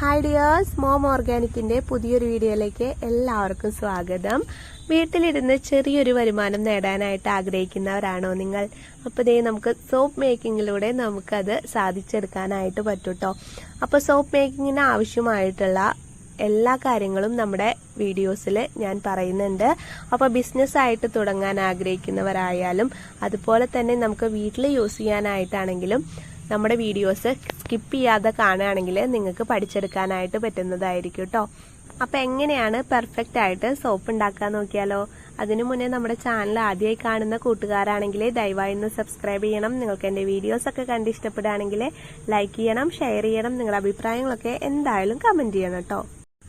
Hi dears mom ഓർഗാനിക്കിന്റെ പുതിയൊരു വീഡിയോയിലേക്ക് എല്ലാവർക്കും സ്വാഗതം. വീട്ടിലിരുന്ന് ചെറിയൊരു വരുമാനം നേടാനായിട്ട് ആഗ്രഹിക്കുന്നവരാണോ നിങ്ങൾ? അപ്പോൾ ദേ നമുക്ക് സോപ്പ് മേക്കിങ്ങിലൂടെ നമുക്കത് സാധിച്ചെടുക്കാനായിട്ട് പറ്റൂട്ടോ. അപ്പോൾ സോപ്പ് മേക്കിങ്ങിന് ആവശ്യമായിട്ടുള്ള എല്ലാ കാര്യങ്ങളും നമ്മുടെ വീഡിയോസിൽ ഞാൻ പറയുന്നുണ്ട്. അപ്പോൾ ബിസിനസ് ആയിട്ട് തുടങ്ങാൻ ആഗ്രഹിക്കുന്നവരായാലും അതുപോലെ തന്നെ നമുക്ക് വീട്ടിൽ യൂസ് ചെയ്യാനായിട്ടാണെങ്കിലും നമ്മുടെ വീഡിയോസ് സ്കിപ്പ് ചെയ്യാതെ കാണുകയാണെങ്കിൽ നിങ്ങൾക്ക് പഠിച്ചെടുക്കാനായിട്ട് പറ്റുന്നതായിരിക്കും കേട്ടോ അപ്പോൾ എങ്ങനെയാണ് പെർഫെക്റ്റ് ആയിട്ട് സോപ്പ് ഉണ്ടാക്കാൻ നോക്കിയാലോ? അതിനു മുന്നേ നമ്മുടെ ചാനൽ ആദ്യമായി കാണുന്ന കൂട്ടുകാരാണെങ്കിൽ ദയവായി ഒന്ന് സബ്സ്ക്രൈബ് ചെയ്യണം. നിങ്ങൾക്ക് എന്റെ വീഡിയോസ് ഒക്കെ കണ്ട് ഇഷ്ടപ്പെടുകയാണെങ്കിൽ ലൈക്ക് ചെയ്യണം ഷെയർ ചെയ്യണം. നിങ്ങളുടെ അഭിപ്രായങ്ങളൊക്കെ എന്തായാലും കമന്റ് ചെയ്യണം കേട്ടോ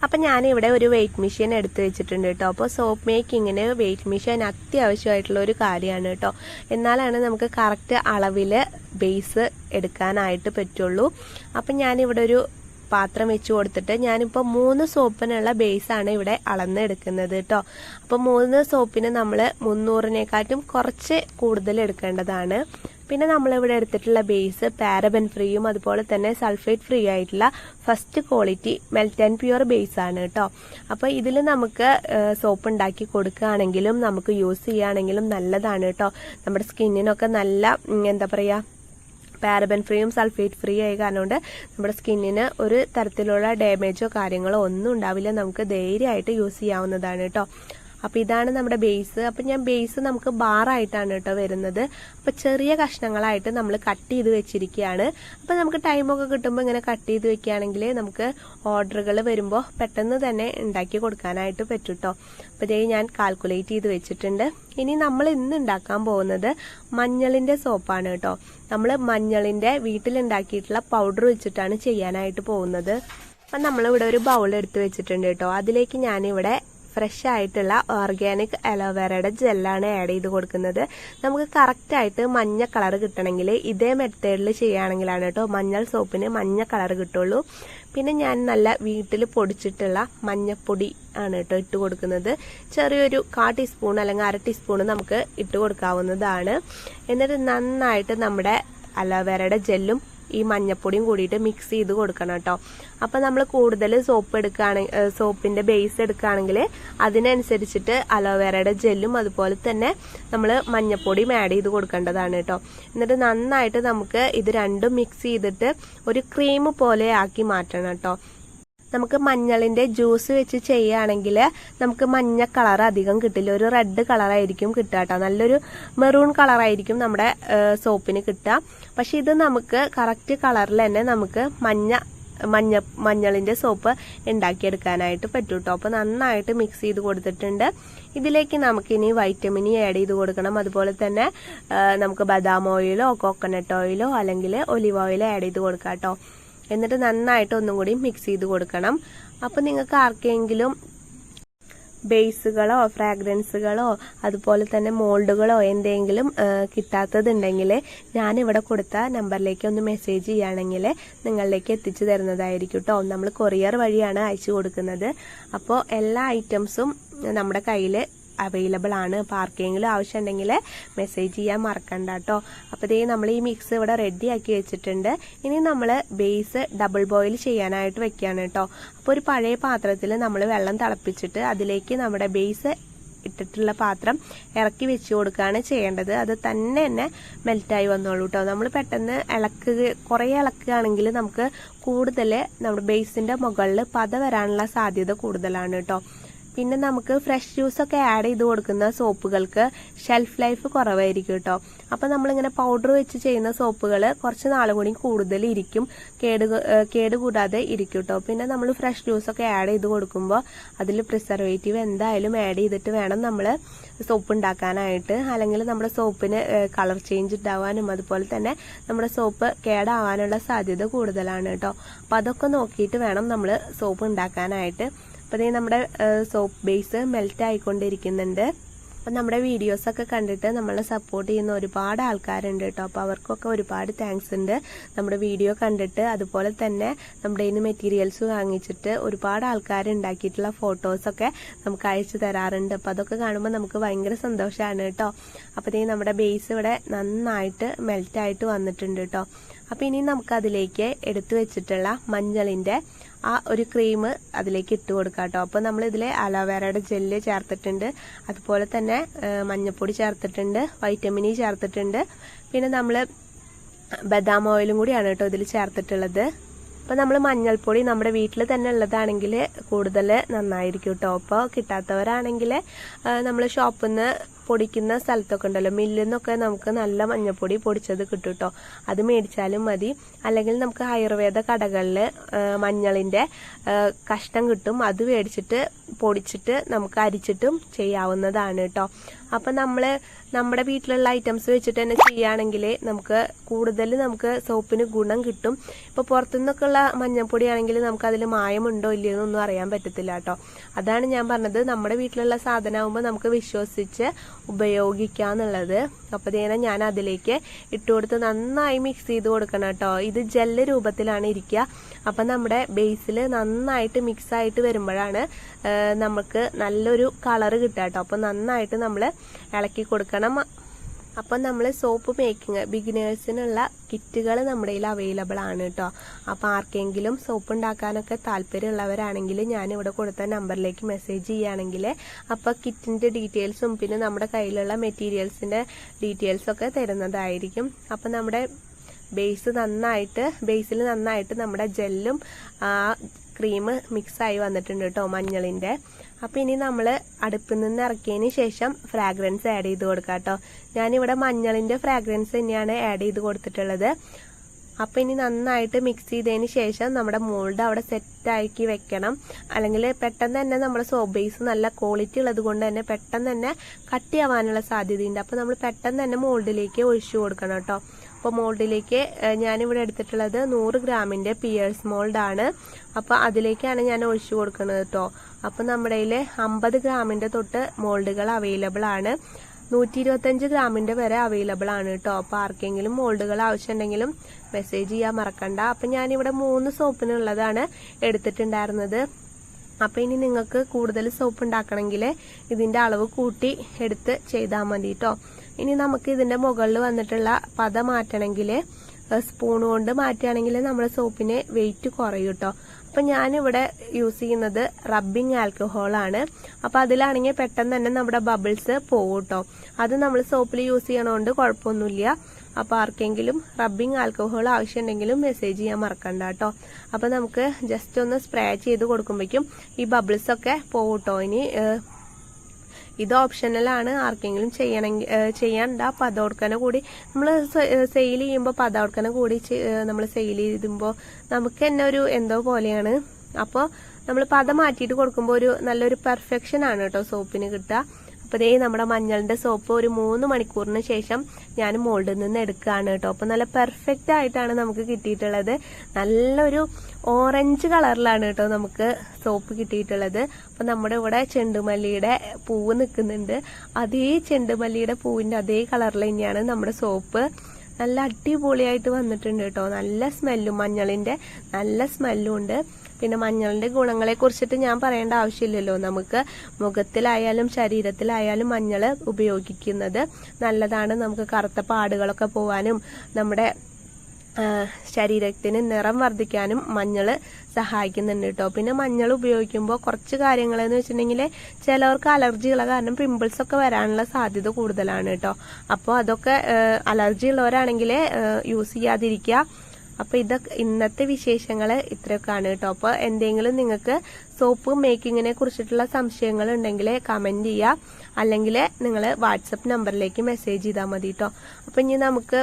അപ്പൊ ഞാനിവിടെ ഒരു വെയിറ്റ് മെഷീൻ എടുത്തു വെച്ചിട്ടുണ്ട് കേട്ടോ അപ്പോൾ സോപ്പ് മേക്കിങ്ങിന് വെയിറ്റ് മെഷീൻ അത്യാവശ്യമായിട്ടുള്ള ഒരു കാര്യമാണ് കേട്ടോ എന്നാലാണ് നമുക്ക് കറക്റ്റ് അളവിൽ ബേസ് എടുക്കാനായിട്ട് പറ്റുള്ളൂ. അപ്പം ഞാനിവിടെ ഒരു പാത്രം വെച്ച് കൊടുത്തിട്ട് ഞാനിപ്പോൾ മൂന്ന് സോപ്പിനുള്ള ബേസാണ് ഇവിടെ അളന്നെടുക്കുന്നത് കേട്ടോ. അപ്പോൾ മൂന്ന് സോപ്പിന് നമ്മൾ മുന്നൂറിനെക്കാട്ടും കുറച്ച് കൂടുതൽ എടുക്കേണ്ടതാണ്. പിന്നെ നമ്മളിവിടെ എടുത്തിട്ടുള്ള ബേസ് പാരബൻ ഫ്രീയും അതുപോലെ തന്നെ സൾഫേറ്റ് ഫ്രീ ആയിട്ടുള്ള first quality melt and pure base ആണ് കേട്ടോ. അപ്പോൾ ഇതിൽ നമുക്ക് സോപ്പ് ഉണ്ടാക്കി കൊടുക്കുകയാണെങ്കിലും നമുക്ക് യൂസ് ചെയ്യുകയാണെങ്കിലും നല്ലതാണ് കേട്ടോ. നമ്മുടെ സ്കിന്നിനൊക്കെ നല്ല എന്താ പറയുക പാരബൻ ഫ്രീയും സൾഫേറ്റ് ഫ്രീ ആയി കാരണം കൊണ്ട് നമ്മുടെ സ്കിന്നിന് ഒരു തരത്തിലുള്ള ഡാമേജോ കാര്യങ്ങളോ ഒന്നും ഉണ്ടാവില്ല. നമുക്ക് ധൈര്യമായിട്ട് യൂസ് ചെയ്യാവുന്നതാണ് കേട്ടോ. അപ്പോൾ ഇതാണ് നമ്മുടെ ബേസ് അപ്പം ഞാൻ ബേസ് നമുക്ക് ബാറായിട്ടാണ് കേട്ടോ വരുന്നത്. അപ്പോൾ ചെറിയ കഷ്ണങ്ങളായിട്ട് നമ്മൾ കട്ട് ചെയ്ത് വെച്ചിരിക്കുകയാണ്. അപ്പോൾ നമുക്ക് ടൈമൊക്കെ കിട്ടുമ്പോൾ ഇങ്ങനെ കട്ട് ചെയ്ത് വെക്കുകയാണെങ്കിൽ നമുക്ക് ഓർഡറുകൾ വരുമ്പോൾ പെട്ടെന്ന് തന്നെ ഉണ്ടാക്കി കൊടുക്കാനായിട്ട് പറ്റും കേട്ടോ അപ്പോൾ ഇതേ ഞാൻ കാൽക്കുലേറ്റ് ചെയ്ത് വെച്ചിട്ടുണ്ട്. ഇനി നമ്മൾ ഇന്ന് ഉണ്ടാക്കാൻ പോകുന്നത് മഞ്ഞളിന്റെ സോപ്പാണ് കേട്ടോ നമ്മൾ മഞ്ഞളിന്റെ വീട്ടിലുണ്ടാക്കിയിട്ടുള്ള പൗഡർ വെച്ചിട്ടാണ് ചെയ്യാനായിട്ട് പോകുന്നത്. അപ്പം നമ്മളിവിടെ ഒരു ബൗൾ എടുത്ത് വെച്ചിട്ടുണ്ട് കേട്ടോ അതിലേക്ക് ഞാനിവിടെ ഫ്രഷ് ആയിട്ടുള്ള ഓർഗാനിക് അലോവേറയുടെ ജെല്ലാണ് ആഡ് ചെയ്ത് കൊടുക്കുന്നത്. നമുക്ക് കറക്റ്റ് ആയിട്ട് മഞ്ഞ കളർ കിട്ടണമെങ്കിൽ ഇതേ മെത്തേഡിൽ ചെയ്യുകയാണെങ്കിലാണ് കേട്ടോ മഞ്ഞൾ സോപ്പിന് മഞ്ഞ കളർ കിട്ടുള്ളൂ. പിന്നെ ഞാൻ നല്ല വീട്ടിൽ പൊടിച്ചിട്ടുള്ള മഞ്ഞപ്പൊടി ആണ് കേട്ടോ ഇട്ട് കൊടുക്കുന്നത്. ചെറിയൊരു കാ ടീസ്പൂൺ അല്ലെങ്കിൽ അര ടീസ്പൂൺ നമുക്ക് ഇട്ട് കൊടുക്കാവുന്നതാണ്. എന്നിട്ട് നന്നായിട്ട് നമ്മുടെ അലോവേറയുടെ ജെല്ലും ഈ മഞ്ഞപ്പൊടിയും കൂടിയിട്ട് മിക്സ് ചെയ്ത് കൊടുക്കണം കേട്ടോ. അപ്പോൾ നമ്മൾ കൂടുതൽ സോപ്പ് എടുക്കുകയാണെങ്കിൽ സോപ്പിന്റെ ബേസ് എടുക്കുകയാണെങ്കിൽ അതിനനുസരിച്ചിട്ട് അലോവേറയുടെ ജെല്ലും അതുപോലെ തന്നെ നമ്മൾ മഞ്ഞപ്പൊടിയും ആഡ് ചെയ്ത് കൊടുക്കേണ്ടതാണ് കേട്ടോ. എന്നിട്ട് നന്നായിട്ട് നമുക്ക് ഇത് രണ്ടും മിക്സ് ചെയ്തിട്ട് ഒരു ക്രീം പോലെ ആക്കി മാറ്റണം കേട്ടോ. നമുക്ക് മഞ്ഞളിന്റെ ജ്യൂസ് വെച്ച് ചെയ്യുകയാണെങ്കിൽ നമുക്ക് മഞ്ഞ കളർ അധികം കിട്ടില്ല. ഒരു റെഡ് കളറായിരിക്കും കിട്ടുക കേട്ടോ. നല്ലൊരു മെറൂൺ കളറായിരിക്കും നമ്മുടെ സോപ്പിന് കിട്ടുക. പക്ഷെ ഇത് നമുക്ക് കറക്റ്റ് കളറിൽ തന്നെ നമുക്ക് മഞ്ഞ മഞ്ഞ മഞ്ഞളിന്റെ സോപ്പ് ഉണ്ടാക്കിയെടുക്കാനായിട്ട് പറ്റും കേട്ടോ. അപ്പോൾ നന്നായിട്ട് മിക്സ് ചെയ്ത് കൊടുത്തിട്ടുണ്ട്. ഇതിലേക്ക് നമുക്ക് ഇനി ആഡ് ചെയ്ത് കൊടുക്കണം. അതുപോലെ തന്നെ നമുക്ക് ബദാം ഓയിലോ കോക്കനട്ട് ഓയിലോ അല്ലെങ്കിൽ ഒലിവ് ഓയിലോ ആഡ് ചെയ്ത് കൊടുക്കാം കേട്ടോ. എന്നിട്ട് നന്നായിട്ട് ഒന്നും കൂടി മിക്സ് ചെയ്ത് കൊടുക്കണം. അപ്പോൾ നിങ്ങൾക്ക് ആർക്കെങ്കിലും ബേസുകളോ ഫ്രാഗ്രൻസുകളോ അതുപോലെ തന്നെ മോൾഡുകളോ എന്തെങ്കിലും കിട്ടാത്തതുണ്ടെങ്കിൽ ഞാനിവിടെ കൊടുത്ത നമ്പറിലേക്ക് ഒന്ന് മെസ്സേജ് ചെയ്യുകയാണെങ്കിൽ നിങ്ങളിലേക്ക് എത്തിച്ചു തരുന്നതായിരിക്കും കേട്ടോ നമ്മൾ കൊറിയർ വഴിയാണ് അയച്ചു കൊടുക്കുന്നത്. അപ്പോൾ എല്ലാ ഐറ്റംസും നമ്മുടെ കയ്യിൽ അവൈലബിൾ ആണ്. അപ്പോൾ ആവശ്യം ആവശ്യമുണ്ടെങ്കിൽ മെസ്സേജ് ചെയ്യാൻ മറക്കണ്ട കേട്ടോ അപ്പോൾ ഇതേ നമ്മൾ ഈ മിക്സ് ഇവിടെ റെഡി ആക്കി വെച്ചിട്ടുണ്ട്. ഇനി നമ്മൾ ബേസ് ഡബിൾ ബോയിൽ ചെയ്യാനായിട്ട് വെക്കുകയാണ് കേട്ടോ അപ്പോൾ ഒരു പഴയ പാത്രത്തിൽ നമ്മൾ വെള്ളം തിളപ്പിച്ചിട്ട് അതിലേക്ക് നമ്മുടെ ബേസ് ഇട്ടിട്ടുള്ള പാത്രം ഇറക്കി വെച്ച് കൊടുക്കുകയാണ് ചെയ്യേണ്ടത്. അത് തന്നെ തന്നെ മെൽറ്റായി വന്നോളൂ കേട്ടോ നമ്മൾ പെട്ടെന്ന് ഇളക്കുക കുറേ ഇളക്കുകയാണെങ്കിൽ നമുക്ക് കൂടുതൽ നമ്മുടെ ബേസിന്റെ മുകളിൽ പത വരാനുള്ള സാധ്യത കൂടുതലാണ് കേട്ടോ പിന്നെ നമുക്ക് ഫ്രഷ് ജ്യൂസ് ഒക്കെ ആഡ് ചെയ്ത് കൊടുക്കുന്ന സോപ്പുകൾക്ക് ഷെൽഫ് ലൈഫ് കുറവായിരിക്കും കേട്ടോ അപ്പൊ നമ്മളിങ്ങനെ പൗഡർ വെച്ച് ചെയ്യുന്ന സോപ്പുകൾ കുറച്ച് നാളും കൂടി കൂടുതൽ ഇരിക്കും. കേട് കേട് കൂടാതെ ഇരിക്കും കേട്ടോ പിന്നെ നമ്മൾ ഫ്രഷ് ജ്യൂസ് ഒക്കെ ആഡ് ചെയ്ത് കൊടുക്കുമ്പോൾ അതിൽ പ്രിസർവേറ്റീവ് എന്തായാലും ആഡ് ചെയ്തിട്ട് വേണം നമ്മൾ സോപ്പ് ഉണ്ടാക്കാനായിട്ട്. അല്ലെങ്കിൽ നമ്മുടെ സോപ്പിന് കളർ ചേഞ്ച് ഉണ്ടാവാനും അതുപോലെ തന്നെ നമ്മുടെ സോപ്പ് കേടാവാനുള്ള സാധ്യത കൂടുതലാണ് കേട്ടോ അപ്പം അതൊക്കെ നോക്കിയിട്ട് വേണം നമ്മൾ സോപ്പ് ഉണ്ടാക്കാനായിട്ട്. അപ്പോൾ നമ്മുടെ സോപ്പ് ബേസ് മെൽറ്റ് ആയിക്കൊണ്ടിരിക്കുന്നുണ്ട്. അപ്പം നമ്മുടെ വീഡിയോസൊക്കെ കണ്ടിട്ട് നമ്മളെ സപ്പോർട്ട് ചെയ്യുന്ന ഒരുപാട് ആൾക്കാരുണ്ട് കേട്ടോ. അപ്പോൾ അവർക്കൊക്കെ ഒരുപാട് താങ്ക്സ് ഉണ്ട്. നമ്മുടെ വീഡിയോ കണ്ടിട്ട് അതുപോലെ തന്നെ നമ്മുടെ ഇന്ന് മെറ്റീരിയൽസ് വാങ്ങിച്ചിട്ട് ഒരുപാട് ആൾക്കാർ ഉണ്ടാക്കിയിട്ടുള്ള ഫോട്ടോസൊക്കെ നമുക്ക് അയച്ചു തരാറുണ്ട്. അപ്പോൾ അതൊക്കെ കാണുമ്പോൾ നമുക്ക് ഭയങ്കര സന്തോഷമാണ് കേട്ടോ. അപ്പോൾ നമ്മുടെ ബേസ് ഇവിടെ നന്നായിട്ട് മെൽറ്റായിട്ട് വന്നിട്ടുണ്ട് കേട്ടോ. അപ്പം ഇനി നമുക്ക് അതിലേക്ക് എടുത്തു വെച്ചിട്ടുള്ള മഞ്ഞളിന്റെ ആ ഒരു ക്രീം അതിലേക്ക് ഇട്ട് കൊടുക്കാം കേട്ടോ. അപ്പോൾ നമ്മൾ ഇതിൽ അലോവേറയുടെ ജെല്ല് ചേർത്തിട്ടുണ്ട്. അതുപോലെ തന്നെ മഞ്ഞൾപ്പൊടി ചേർത്തിട്ടുണ്ട് വൈറ്റമിൻ ഇ ചേർത്തിട്ടുണ്ട്. പിന്നെ നമ്മൾ ബദാം ഓയിലും കൂടിയാണ് കേട്ടോ ഇതിൽ ചേർത്തിട്ടുള്ളത്. അപ്പോൾ നമ്മൾ മഞ്ഞൾപ്പൊടി നമ്മുടെ വീട്ടിൽ തന്നെ ഉള്ളതാണെങ്കിൽ കൂടുതൽ നന്നായിരിക്കും കേട്ടോ. അപ്പോൾ കിട്ടാത്തവരാണെങ്കിൽ നമ്മൾ ഷോപ്പിൽ നിന്ന് പൊടിക്കുന്ന സ്ഥലത്തൊക്കെ ഉണ്ടല്ലോ. മില്ലിൽ നിന്നൊക്കെ നമുക്ക് നല്ല മഞ്ഞപ്പൊടി പൊടിച്ചത് കിട്ടും കേട്ടോ അത് മേടിച്ചാലും മതി. അല്ലെങ്കിൽ നമുക്ക് ആയുർവേദ കടകളിൽ മഞ്ഞളിന്റെ കഷ്ണം കിട്ടും. അത് മേടിച്ചിട്ട് പൊടിച്ചിട്ട് നമുക്ക് അരിച്ചിട്ടും ചെയ്യാവുന്നതാണ് കേട്ടോ. അപ്പം നമ്മൾ നമ്മുടെ വീട്ടിലുള്ള ഐറ്റംസ് വെച്ചിട്ട് തന്നെ ചെയ്യുകയാണെങ്കിൽ നമുക്ക് കൂടുതൽ നമുക്ക് സോപ്പിന് ഗുണം കിട്ടും. ഇപ്പോൾ പുറത്തുനിന്നൊക്കെ ഉള്ള മഞ്ഞൾപ്പൊടി ആണെങ്കിൽ നമുക്ക് അതിൽ മായമുണ്ടോ ഇല്ലയോ എന്നൊന്നും അറിയാൻ പറ്റത്തില്ല കേട്ടോ. അതാണ് ഞാൻ പറഞ്ഞത്. നമ്മുടെ വീട്ടിലുള്ള സാധനമാകുമ്പോൾ നമുക്ക് വിശ്വസിച്ച് ഉപയോഗിക്കാന്നുള്ളത്. അപ്പോൾ ഇതേനെ ഞാൻ അതിലേക്ക് ഇട്ട് കൊടുത്ത് നന്നായി മിക്സ് ചെയ്ത് കൊടുക്കണം കേട്ടോ. ഇത് ജെല്ല് രൂപത്തിലാണ് ഇരിക്കുക. അപ്പം നമ്മുടെ ബേസിൽ നന്നായിട്ട് മിക്സ് ആയിട്ട് വരുമ്പോഴാണ് നമുക്ക് നല്ലൊരു കളറ് കിട്ടുക കേട്ടോ. അപ്പം നന്നായിട്ട് നമ്മൾ ഇളക്കി കൊടുക്കണം. അപ്പം നമ്മൾ സോപ്പ് മേക്കിംഗ് ബിഗിനേഴ്സിനുള്ള കിറ്റുകൾ നമ്മുടെ കയ്യിൽ അവൈലബിൾ ആണ് കേട്ടോ അപ്പോൾ ആർക്കെങ്കിലും സോപ്പ് ഉണ്ടാക്കാനൊക്കെ താല്പര്യമുള്ളവരാണെങ്കിൽ ഞാൻ ഇവിടെ കൊടുത്ത നമ്പറിലേക്ക് മെസ്സേജ് ചെയ്യുകയാണെങ്കിൽ അപ്പോൾ കിറ്റിന്റെ ഡീറ്റെയിൽസും പിന്നെ നമ്മുടെ കയ്യിലുള്ള മെറ്റീരിയൽസിന്റെ ഡീറ്റെയിൽസൊക്കെ തരുന്നതായിരിക്കും. അപ്പം നമ്മുടെ ബേസ് നന്നായിട്ട് ബേസിൽ നന്നായിട്ട് നമ്മുടെ ജെല്ലും ക്രീം മിക്സായി വന്നിട്ടുണ്ട് കേട്ടോ മഞ്ഞളിന്റെ. അപ്പോൾ ഇനി നമ്മൾ അടുപ്പിൽ നിന്ന് ഇറക്കിയതിന് ശേഷം ഫ്രാഗ്രൻസ് ആഡ് ചെയ്ത് കൊടുക്കാം കേട്ടോ ഞാനിവിടെ മഞ്ഞളിന്റെ ഫ്രാഗ്രൻസ് തന്നെയാണ് ആഡ് ചെയ്ത് കൊടുത്തിട്ടുള്ളത്. അപ്പോൾ ഇനി നന്നായിട്ട് മിക്സ് ചെയ്തതിന് ശേഷം നമ്മുടെ മോൾഡ് അവിടെ സെറ്റാക്കി വെക്കണം. അല്ലെങ്കിൽ പെട്ടെന്ന് തന്നെ നമ്മുടെ സോപ്പ് ബേസ് നല്ല ക്വാളിറ്റി ഉള്ളത് കൊണ്ട് തന്നെ പെട്ടെന്ന് തന്നെ കട്ടിയാവാനുള്ള സാധ്യതയുണ്ട്. അപ്പോൾ നമ്മൾ പെട്ടെന്ന് തന്നെ മോൾഡിലേക്ക് ഒഴിച്ചു കൊടുക്കണം കേട്ടോ അപ്പോൾ മോൾഡിലേക്ക് ഞാനിവിടെ എടുത്തിട്ടുള്ളത് നൂറ് ഗ്രാമിന്റെ പിയേഴ്സ് മോൾഡാണ്. അപ്പോൾ അതിലേക്കാണ് ഞാൻ ഒഴിച്ചു കൊടുക്കുന്നത് കേട്ടോ അപ്പോൾ നമ്മുടെ കയ്യിൽ അമ്പത് ഗ്രാമിന്റെ തൊട്ട് മോൾഡുകൾ അവൈലബിൾ ആണ്. നൂറ്റി ഇരുപത്തഞ്ച് ഗ്രാമിന്റെ വരെ അവൈലബിൾ ആണ് കേട്ടോ അപ്പോൾ ആർക്കെങ്കിലും മോൾഡുകൾ ആവശ്യമുണ്ടെങ്കിലും മെസ്സേജ് ചെയ്യാൻ മറക്കണ്ട. അപ്പം ഞാനിവിടെ മൂന്ന് സോപ്പിനുള്ളതാണ് എടുത്തിട്ടുണ്ടായിരുന്നത്. അപ്പോൾ ഇനി നിങ്ങൾക്ക് കൂടുതൽ സോപ്പ് ഉണ്ടാക്കണമെങ്കിൽ ഇതിന്റെ അളവ് കൂട്ടി എടുത്ത് ചെയ്താൽ മതി കേട്ടോ ഇനി നമുക്ക് ഇതിന്റെ മുകളിൽ വന്നിട്ടുള്ള പത മാറ്റണമെങ്കിൽ സ്പൂൺ കൊണ്ട് മാറ്റുകയാണെങ്കിൽ നമ്മുടെ സോപ്പിന് വെയിറ്റ് കുറയും കേട്ടോ. അപ്പം ഞാനിവിടെ യൂസ് ചെയ്യുന്നത് റബ്ബിംഗ് ആൽക്കഹോളാണ് അപ്പോൾ അതിലാണെങ്കിൽ പെട്ടെന്ന് തന്നെ നമ്മുടെ ബബിൾസ് പോകും കേട്ടോ. അത് നമ്മൾ സോപ്പിൽ യൂസ് ചെയ്യണോണ്ട് കുഴപ്പമൊന്നുമില്ല. അപ്പോൾ ആർക്കെങ്കിലും റബ്ബിംഗ് ആൽക്കഹോൾ ആവശ്യമുണ്ടെങ്കിലും മെസ്സേജ് ചെയ്യാൻ മറക്കണ്ട കേട്ടോ. അപ്പോൾ നമുക്ക് ജസ്റ്റ് ഒന്ന് സ്പ്രേ ചെയ്ത് കൊടുക്കുമ്പോഴേക്കും ഈ ബബിൾസ് ഒക്കെ പോകും കേട്ടോ. ഇനി ഇത് ഓപ്ഷണലാണ് ആർക്കെങ്കിലും ചെയ്യണമെങ്കിൽ ചെയ്യാണ്ട പതോടുക്കനെ കൂടി നമ്മൾ സെയിൽ ചെയ്യുമ്പോൾ പതോടുക്കനെ കൂടി നമ്മൾ സെയിൽ ചെയ്തുമ്പോൾ നമുക്ക് തന്നെ ഒരു എന്തോ പോലെയാണ്. അപ്പോൾ നമ്മൾ പത മാറ്റിയിട്ട് കൊടുക്കുമ്പോൾ ഒരു നല്ലൊരു പെർഫെക്ഷൻ ആണ് കേട്ടോ സോപ്പിന് കിട്ടുക. അപ്പോൾ ഇതേ നമ്മുടെ മഞ്ഞളിന്റെ സോപ്പ് ഒരു മൂന്ന് മണിക്കൂറിന് ശേഷം ഞാൻ മോൾഡിൽ നിന്ന് എടുക്കുകയാണ് കേട്ടോ. അപ്പോൾ നല്ല പെർഫെക്റ്റ് ആയിട്ടാണ് നമുക്ക് കിട്ടിയിട്ടുള്ളത്. നല്ലൊരു ഓറഞ്ച് കളറിലാണ് കേട്ടോ നമുക്ക് സോപ്പ് കിട്ടിയിട്ടുള്ളത്. അപ്പോൾ നമ്മുടെ ഇവിടെ ചെണ്ടുമല്ലിയുടെ പൂവ് നിൽക്കുന്നുണ്ട്. അതേ ചെണ്ടുമല്ലിയുടെ പൂവിന്റെ അതേ കളറിൽ തന്നെയാണ് നമ്മുടെ സോപ്പ് നല്ല അടിപൊളിയായിട്ട് വന്നിട്ടുണ്ട് കേട്ടോ. നല്ല സ്മെല്ലും മഞ്ഞളിന്റെ നല്ല സ്മെല്ലും ഉണ്ട്. പിന്നെ മഞ്ഞളിന്റെ ഗുണങ്ങളെ കുറിച്ചിട്ട് ഞാൻ പറയേണ്ട ആവശ്യമില്ലല്ലോ. നമുക്ക് മുഖത്തിലായാലും ശരീരത്തിലായാലും മഞ്ഞൾ ഉപയോഗിക്കുന്നത് നല്ലതാണ്. നമുക്ക് കറുത്ത പാടുകളൊക്കെ പോവാനും നമ്മുടെ ശരീരത്തിന് നിറം വർദ്ധിക്കാനും മഞ്ഞൾ സഹായിക്കുന്നുണ്ട് കേട്ടോ പിന്നെ മഞ്ഞൾ ഉപയോഗിക്കുമ്പോൾ കുറച്ച് കാര്യങ്ങൾ എന്ന് വെച്ചിട്ടുണ്ടെങ്കിൽ ചിലവർക്ക് അലർജിയുള്ള കാരണം പിമ്പിൾസ് ഒക്കെ വരാനുള്ള സാധ്യത കൂടുതലാണ് കേട്ടോ അപ്പോൾ അതൊക്കെ അലർജി ഉള്ളവരാണെങ്കിൽ യൂസ് ചെയ്യാതിരിക്കുക. അപ്പോൾ ഇതൊക്കെ ഇന്നത്തെ വിശേഷങ്ങൾ ഇത്രയൊക്കെയാണ് കേട്ടോ അപ്പോൾ എന്തെങ്കിലും നിങ്ങൾക്ക് സോപ്പ് മേക്കിങ്ങിനെ കുറിച്ചിട്ടുള്ള സംശയങ്ങൾ ഉണ്ടെങ്കിൽ കമന്റ് ചെയ്യുക അല്ലെങ്കിൽ നിങ്ങൾ വാട്സപ്പ് നമ്പറിലേക്ക് മെസ്സേജ് ചെയ്താൽ മതി കേട്ടോ അപ്പോൾ ഇനി നമുക്ക്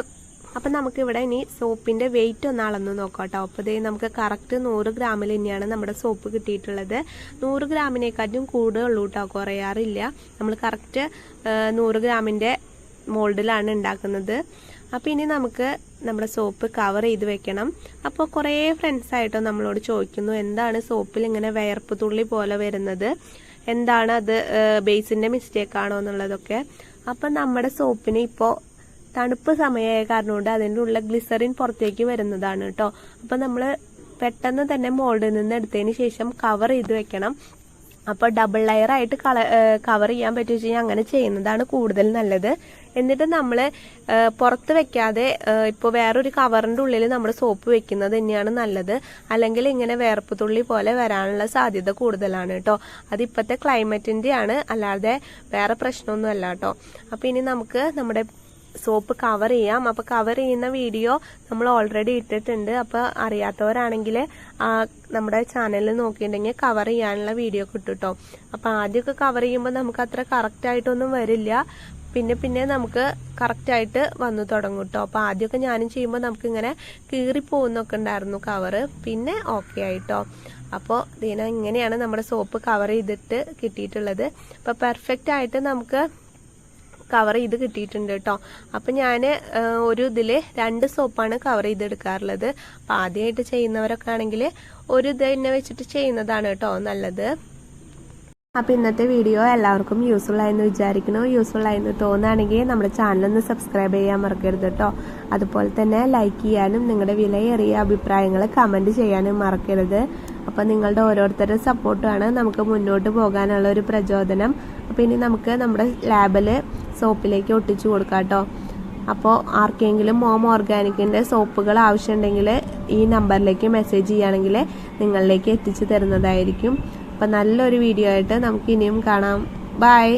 അപ്പം നമുക്ക് ഇവിടെ ഇനി സോപ്പിന്റെ വെയിറ്റ് ഒന്ന് അളന്ന് നോക്കാം കേട്ടോ അപ്പോൾ ഇതേ നമുക്ക് കറക്റ്റ് നൂറ് ഗ്രാമിൽ തന്നെയാണ് നമ്മുടെ സോപ്പ് കിട്ടിയിട്ടുള്ളത്. നൂറ് ഗ്രാമിനെക്കാട്ടും കൂടുതലുള്ളൂ കേട്ടോ കുറയാറില്ല. നമ്മൾ കറക്റ്റ് നൂറ് ഗ്രാമിന്റെ മോൾഡിലാണ് ഉണ്ടാക്കുന്നത്. അപ്പോൾ ഇനി നമുക്ക് നമ്മുടെ സോപ്പ് കവർ ചെയ്ത് വെക്കണം. അപ്പോൾ കുറേ ഫ്രണ്ട്സായിട്ടോ നമ്മളോട് ചോദിക്കുന്നു എന്താണ് സോപ്പിൽ ഇങ്ങനെ വയർപ്പ് തുള്ളി പോലെ വരുന്നത്? എന്താണ് അത് ബേസിന്റെ മിസ്റ്റേക്ക് ആണോ എന്നുള്ളതൊക്കെ. അപ്പം നമ്മുടെ സോപ്പിന് ഇപ്പോൾ തണുപ്പ് സമയമായ കാരണം കൊണ്ട് അതിന്റെ ഉള്ള ഗ്ലിസറിൻ പുറത്തേക്ക് വരുന്നതാണ് കേട്ടോ അപ്പം നമ്മൾ പെട്ടെന്ന് തന്നെ മോൾഡിൽ നിന്ന് എടുത്തതിന് ശേഷം കവർ ചെയ്ത് വെക്കണം. അപ്പോൾ ഡബിൾ ലെയർ ആയിട്ട് കള കവർ ചെയ്യാൻ പറ്റുക വെച്ച് അങ്ങനെ ചെയ്യുന്നതാണ് കൂടുതൽ നല്ലത്. എന്നിട്ട് നമ്മൾ പുറത്ത് വെക്കാതെ ഇപ്പോൾ വേറൊരു കവറിന്റെ ഉള്ളിൽ നമ്മൾ സോപ്പ് വെക്കുന്നത് തന്നെയാണ് നല്ലത്. അല്ലെങ്കിൽ ഇങ്ങനെ വേർപ്പ് തുള്ളി പോലെ വരാനുള്ള സാധ്യത കൂടുതലാണ് കേട്ടോ. അത് ഇപ്പോഴത്തെ ക്ലൈമറ്റിന്റെ ആണ് അല്ലാതെ വേറെ പ്രശ്നമൊന്നും അല്ല കേട്ടോ. അപ്പോൾ ഇനി നമുക്ക് നമ്മുടെ സോപ്പ് കവർ ചെയ്യാം. അപ്പോൾ കവർ ചെയ്യുന്ന വീഡിയോ നമ്മൾ ഓൾറെഡി ഇട്ടിട്ടുണ്ട്. അപ്പോൾ അറിയാത്തവരാണെങ്കിൽ നമ്മുടെ ചാനലിൽ നോക്കിയിട്ടുണ്ടെങ്കിൽ കവർ ചെയ്യാനുള്ള വീഡിയോ കിട്ടും കേട്ടോ അപ്പോൾ ആദ്യമൊക്കെ കവർ ചെയ്യുമ്പോൾ നമുക്ക് അത്ര കറക്റ്റ് ആയിട്ടൊന്നും വരില്ല. പിന്നെ പിന്നെ നമുക്ക് കറക്റ്റായിട്ട് വന്നു തുടങ്ങും കേട്ടോ അപ്പോൾ ആദ്യമൊക്കെ ഞാനും ചെയ്യുമ്പോൾ നമുക്കിങ്ങനെ കീറിപ്പോകുന്നൊക്കെ ഉണ്ടായിരുന്നു കവറ് പിന്നെ ഓക്കെ ആയിട്ടോ അപ്പോൾ ഇതിനെ ഇങ്ങനെയാണ് നമ്മുടെ സോപ്പ് കവർ ചെയ്തിട്ട് കിട്ടിയിട്ടുള്ളത്. അപ്പോൾ പെർഫെക്റ്റ് ആയിട്ട് നമുക്ക് കവർ ചെയ്ത് കിട്ടിയിട്ടുണ്ട് കേട്ടോ അപ്പം ഞാൻ ഒരു ഇതിൽ രണ്ട് സോപ്പാണ് കവർ ചെയ്തെടുക്കാറുള്ളത്. അപ്പം ആദ്യമായിട്ട് ചെയ്യുന്നവരൊക്കെ ആണെങ്കിൽ ഒരു ഇത് തന്നെ വെച്ചിട്ട് ചെയ്യുന്നതാണ് കേട്ടോ നല്ലത്. അപ്പം ഇന്നത്തെ വീഡിയോ എല്ലാവർക്കും യൂസ്ഫുൾ ആയെന്ന് വിചാരിക്കുന്നു. യൂസ്ഫുൾ ആയെന്ന് തോന്നുകയാണെങ്കിൽ നമ്മുടെ ചാനലൊന്ന് സബ്സ്ക്രൈബ് ചെയ്യാൻ മറക്കരുത് കേട്ടോ അതുപോലെ തന്നെ ലൈക്ക് ചെയ്യാനും നിങ്ങളുടെ വിലയേറിയ അഭിപ്രായങ്ങൾ കമന്റ് ചെയ്യാനും മറക്കരുത്. അപ്പം നിങ്ങളുടെ ഓരോരുത്തരുടെ സപ്പോർട്ടാണ് നമുക്ക് മുന്നോട്ട് പോകാനുള്ള ഒരു പ്രചോദനം. അപ്പം ഇനി നമുക്ക് നമ്മുടെ ലാബിൽ സോപ്പിലേക്ക് ഒട്ടിച്ചു കൊടുക്കാം കേട്ടോ. അപ്പോൾ ആർക്കെങ്കിലും മോം ഓർഗാനിക്കിന്റെ സോപ്പുകൾ ആവശ്യമുണ്ടെങ്കിൽ ഈ നമ്പറിലേക്ക് മെസ്സേജ് ചെയ്യുകയാണെങ്കിൽ നിങ്ങളിലേക്ക് എത്തിച്ചു തരുന്നതായിരിക്കും. അപ്പം നല്ലൊരു വീഡിയോ ആയിട്ട് നമുക്ക് ഇനിയും കാണാം. ബൈ